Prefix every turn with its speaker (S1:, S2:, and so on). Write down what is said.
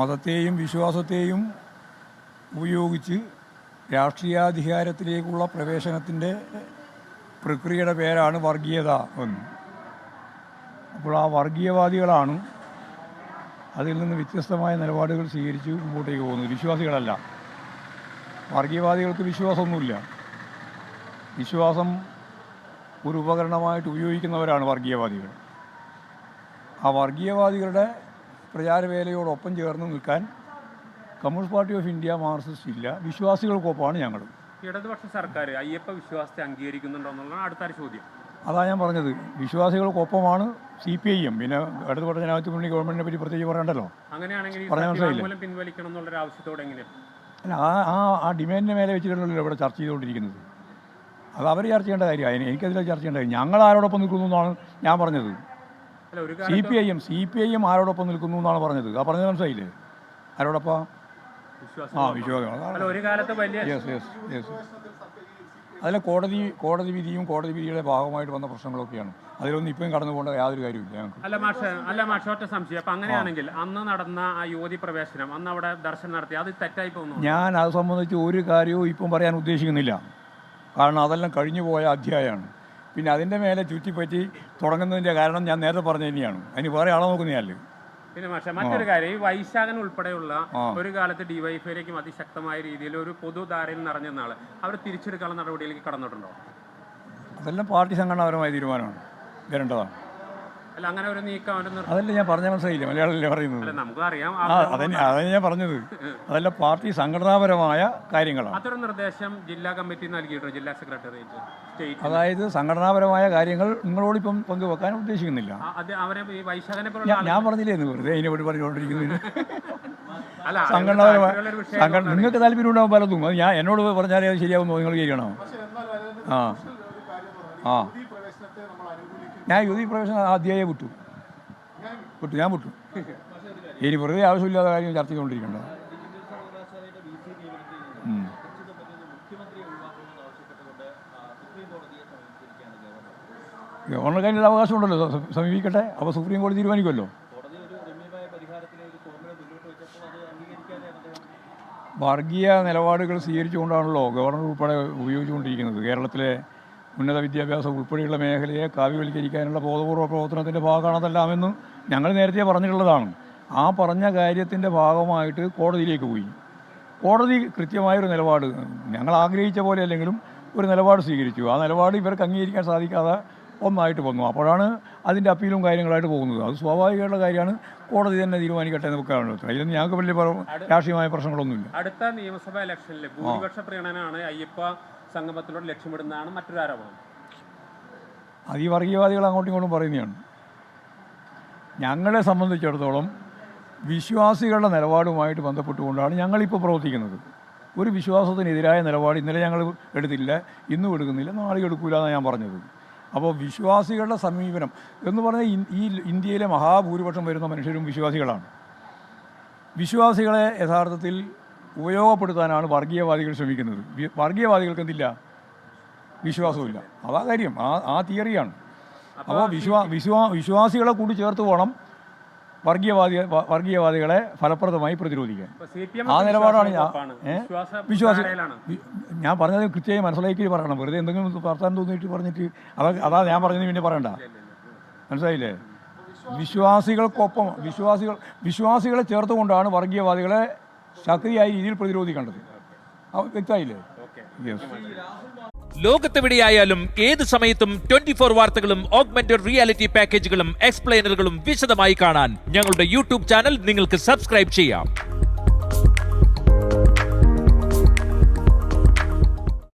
S1: മതത്തെയും വിശ്വാസത്തെയും ഉപയോഗിച്ച് രാഷ്ട്രീയാധികാരത്തിലേക്കുള്ള പ്രവേശനത്തിന്റെ പ്രക്രിയയുടെ പേരാണ് വർഗീയത എന്ന്. അപ്പോൾ ആ വർഗീയവാദികളാണ് അതിൽ നിന്ന് വ്യത്യസ്തമായ നിലപാടുകൾ സ്വീകരിച്ച് മുമ്പോട്ടേക്ക് പോകുന്നത്. വിശ്വാസികളല്ല. വർഗീയവാദികൾക്ക് വിശ്വാസമൊന്നുമില്ല. വിശ്വാസം ഒരു ഉപകരണമായിട്ട് ഉപയോഗിക്കുന്നവരാണ് വർഗീയവാദികൾ. ആ വർഗീയവാദികളുടെ പ്രചാരവേലയോടൊപ്പം ചേർന്ന് നിൽക്കാൻ communist party of India marxist ഇല്ല. വിശ്വാസികൾക്കൊപ്പമാണ് ഞങ്ങൾ
S2: ഇടതുപക്ഷ സർക്കാർ അയ്യപ്പ വിശ്വാസത്തെ അംഗീകരിക്കുന്നുണ്ടോ എന്നുള്ളതാണ് അടുത്തൊരു ചോദ്യം.
S1: അതാ ഞാൻ പറഞ്ഞത്. വിശ്വാസികൾക്കൊപ്പമാണ് സി പി ഐ എം പിന്നെ ഇടതുപക്ഷ ജനാധിപത്യ മുന്നണി ഗവൺമെന്റിനെ പറ്റി പ്രത്യേകിച്ച് പറയണ്ടല്ലോ?
S2: അങ്ങനെയാണെങ്കിൽ പിൻവലിക്കണം എന്നുള്ള ആവശ്യത്തോടെ
S1: അല്ല ആ ആ ആ ഡിമാൻഡിന് മേലെ വെച്ചിട്ടുണ്ടല്ലോ ഇവിടെ ചർച്ച ചെയ്തുകൊണ്ടിരിക്കുന്നത്. അത് അവർ ചർച്ച ചെയ്യേണ്ട കാര്യമാണ്. എനിക്കതിൽ ചർച്ച ചെയ്യേണ്ട കാര്യം. ഞങ്ങൾ ആരോടൊപ്പം നിൽക്കുന്നു എന്നാണ് ഞാൻ പറഞ്ഞത്. C P I M C P I M ആരോടൊപ്പം നിൽക്കുന്നു എന്നാണ് പറഞ്ഞത്. ആ പറഞ്ഞത് മനസ്സിലായില്ലേ? ആരോടൊപ്പം? ആ വിശ്വാസം
S2: അല്ല ഒരു കാലത്ത് വലിയ
S1: യെസ് യെസ് യെസ് അതിലെ കോടതി കോടതി വിധിയും കോടതി വിധിയുടെ ഭാഗമായിട്ട് വന്ന പ്രശ്നങ്ങളൊക്കെയാണ്. അതിലൊന്നും ഇപ്പം കടന്നു പോകേണ്ട യാതൊരു കാര്യമില്ല ഞങ്ങൾക്ക്.
S2: അല്ല മാഷ അല്ല മാഷ ഒറ്റ സംശയം. അപ്പൊ അങ്ങനെയാണെങ്കിൽ അന്ന് നടന്ന ആ യുവതി പ്രവേശനം അന്ന് അവിടെ ദർശനം നടത്തി അത് തെറ്റായി പോകുന്നു
S1: ഞാൻ അത് സംബന്ധിച്ച് ഒരു കാര്യവും ഇപ്പം പറയാൻ ഉദ്ദേശിക്കുന്നില്ല. കാരണം അതെല്ലാം കഴിഞ്ഞു പോയ അധ്യായമാണ്. പിന്നെ അതിന്റെ മേലെ ചുറ്റിപ്പറ്റി തുടങ്ങുന്നതിന്റെ കാരണം ഞാൻ നേരത്തെ പറഞ്ഞ തന്നെയാണ് അതിന് വേറെ ആളെ നോക്കുന്നതല്ലേ
S2: പിന്നെ മാഷ മറ്റൊരു കാര്യം ഈ വൈശാഖൻ ഉൾപ്പെടെയുള്ള ഒരു കാലത്ത് ഡിവൈഫൈയിലേക്കും അതിശക്തമായ രീതിയിൽ ഒരു പൊതുധാരയിൽ നിറഞ്ഞ നാൾ അവർ തിരിച്ചെടുക്കാനുള്ള നടപടിയിലേക്ക് കടന്നിട്ടുണ്ടോ?
S1: അതെല്ലാം പാർട്ടി സംഘടനാപരമായ തീരുമാനമാണ്. വരേണ്ടതാണ്.
S2: അല്ല അങ്ങനെ ഒരു നീക്കം
S1: അതല്ല ഞാൻ പറഞ്ഞ മനസ്സിലായില്ല? മലയാളത്തിലേ പറയുന്നത്?
S2: നമുക്ക് അറിയാം.
S1: അതന്നെ അതന്നെ ഞാൻ പറഞ്ഞത്. അതല്ല പാർട്ടി സംഘടനാപരമായ കാര്യങ്ങളാണ്.
S2: അത്തരം നിർദ്ദേശം ജില്ലാ കമ്മിറ്റി നൽകിയിട്ടുണ്ട് ജില്ലാ സെക്രട്ടറിയേറ്റ്
S1: അതായത് സംഘടനാപരമായ കാര്യങ്ങൾ നിങ്ങളോടിപ്പം പങ്കുവെക്കാൻ ഉദ്ദേശിക്കുന്നില്ല. ഞാൻ പറഞ്ഞില്ലേ വെറുതെ അതിനെ പറഞ്ഞുകൊണ്ടിരിക്കുന്നതിന്
S2: അല്ല
S1: സംഘടനാപരമായ നിങ്ങൾക്ക് താല്പര്യം ഉണ്ടാവും പലതും. അത് ഞാൻ എന്നോട് പറഞ്ഞാലേ അത് ശരിയാവുമോ നിങ്ങൾ ചെയ്യണോ ആ. ആ. ഞാൻ യുവതി പ്രവേശന ആദ്യമായി വിട്ടു വിട്ടു ഞാൻ വിട്ടു ഇനി വെറുതെ ആവശ്യമില്ലാത്ത കാര്യം ചർച്ച ചെയ്തുകൊണ്ടിരിക്കണ്ട ഗവർണർ ഗവർണർക്ക് അതിന്റെ അവകാശമുണ്ടല്ലോ സമീപിക്കട്ടെ. അപ്പോൾ സുപ്രീം കോടതി തീരുമാനിക്കുമല്ലോ. വർഗീയ നിലപാടുകൾ സ്വീകരിച്ചുകൊണ്ടാണല്ലോ ഗവർണർ ഉൾപ്പെടെ ഉപയോഗിച്ചുകൊണ്ടിരിക്കുന്നത്. കേരളത്തിലെ ഉന്നത വിദ്യാഭ്യാസം ഉൾപ്പെടെയുള്ള മേഖലയെ കാവ്യവൽക്കരിക്കാനുള്ള ബോധപൂർവ പ്രവർത്തനത്തിന്റെ ഭാഗമാണതെല്ലാമെന്ന് ഞങ്ങൾ നേരത്തെ പറഞ്ഞിട്ടുള്ളതാണ്. ആ പറഞ്ഞ കാര്യത്തിന്റെ ഭാഗമായിട്ട് കോടതിയിലേക്ക് പോയി. കോടതി കൃത്യമായൊരു നിലപാട് ഞങ്ങൾ ആഗ്രഹിച്ച പോലെ അല്ലെങ്കിലും ഒരു നിലപാട് സ്വീകരിച്ചു. ആ നിലപാട് ഇവർക്ക് അംഗീകരിക്കാൻ സാധിക്കാതെ ഒന്നായിട്ട് വന്നു. അപ്പോഴാണ് അതിന്റെ അപ്പീലും കാര്യങ്ങളായിട്ട് പോകുന്നത്. അത് സ്വാഭാവികമായിട്ടുള്ള കാര്യമാണ്. കോടതി തന്നെ തീരുമാനിക്കട്ടെ എന്ന് വെക്കാറുണ്ട് അതിലൊന്നും ഞങ്ങൾക്ക് വലിയ രാഷ്ട്രീയമായ പ്രശ്നങ്ങളൊന്നുമില്ല.
S2: അടുത്ത നിയമസഭാ ഇലക്ഷനിൽ ഭൂരിപക്ഷ പ്രീണനാണ് അയ്യപ്പ സംഗമത്തിലൂടെ ലക്ഷ്യമിടുന്നതാണ് മറ്റൊരു ആരോപണം.
S1: അത് ഈ വർഗീയവാദികൾ അങ്ങോട്ടും ഇങ്ങോട്ടും പറയുന്നതാണ്. ഞങ്ങളെ സംബന്ധിച്ചിടത്തോളം വിശ്വാസികളുടെ നിലപാടുമായിട്ട് ബന്ധപ്പെട്ടുകൊണ്ടാണ് ഞങ്ങളിപ്പോൾ പ്രവർത്തിക്കുന്നത്. ഒരു വിശ്വാസത്തിനെതിരായ നിലപാട് ഇന്നലെ ഞങ്ങൾ എടുത്തില്ല ഇന്നും എടുക്കുന്നില്ല നാളെ എടുക്കില്ല എന്നാണ് ഞാൻ പറഞ്ഞത്. അപ്പോൾ വിശ്വാസികളുടെ സമീപനം എന്ന് പറഞ്ഞാൽ ഈ ഇന്ത്യയിലെ മഹാഭൂരിപക്ഷം വരുന്ന മനുഷ്യരും വിശ്വാസികളാണ്. വിശ്വാസികളെ യഥാർത്ഥത്തിൽ ഉപയോഗപ്പെടുത്താനാണ് വർഗീയവാദികൾ ശ്രമിക്കുന്നത്. വർഗീയവാദികൾക്ക് എന്തില്ല? വിശ്വാസമില്ല അതാ കാര്യം. ആ ആ തിയറിയാണ്. അപ്പോൾ വിശ്വാ വിശ്വാ വിശ്വാസികളെ കൂടി ചേർത്ത് പോകണം വർഗീയവാദി വർഗീയവാദികളെ ഫലപ്രദമായി പ്രതിരോധിക്കാൻ. ആ നിലപാടാണ് ഞാൻ.
S2: വിശ്വാസ
S1: വിശ്വാസി ഞാൻ പറഞ്ഞത് കൃത്യമായി മനസ്സിലാക്കി പറയണം. വെറുതെ എന്തെങ്കിലും വർത്താൻ തോന്നിയിട്ട് പറഞ്ഞിട്ട് അതാ അതാ ഞാൻ പറഞ്ഞത് പിന്നെ പറയണ്ട. മനസ്സിലായില്ലേ? വിശ്വാസികൾക്കൊപ്പം വിശ്വാസികൾ വിശ്വാസികളെ ചേർത്തുകൊണ്ടാണ് വർഗീയവാദികളെ ശക്തിയായ രീതിയിൽ പ്രതിരോധിക്കേണ്ടത്. വ്യക്തമായില്ലേ
S3: ലോകത്തെവിടെയായാലും ഏത് സമയത്തും ട്വന്റി ഫോർ വാർത്തകളും ഓഗ്മെന്റഡ് റിയാലിറ്റി പാക്കേജുകളും എക്സ്പ്ലെയിനറുകളും വിശദമായി കാണാൻ ഞങ്ങളുടെ യൂട്യൂബ് ചാനൽ നിങ്ങൾക്ക് സബ്സ്ക്രൈബ് ചെയ്യാം.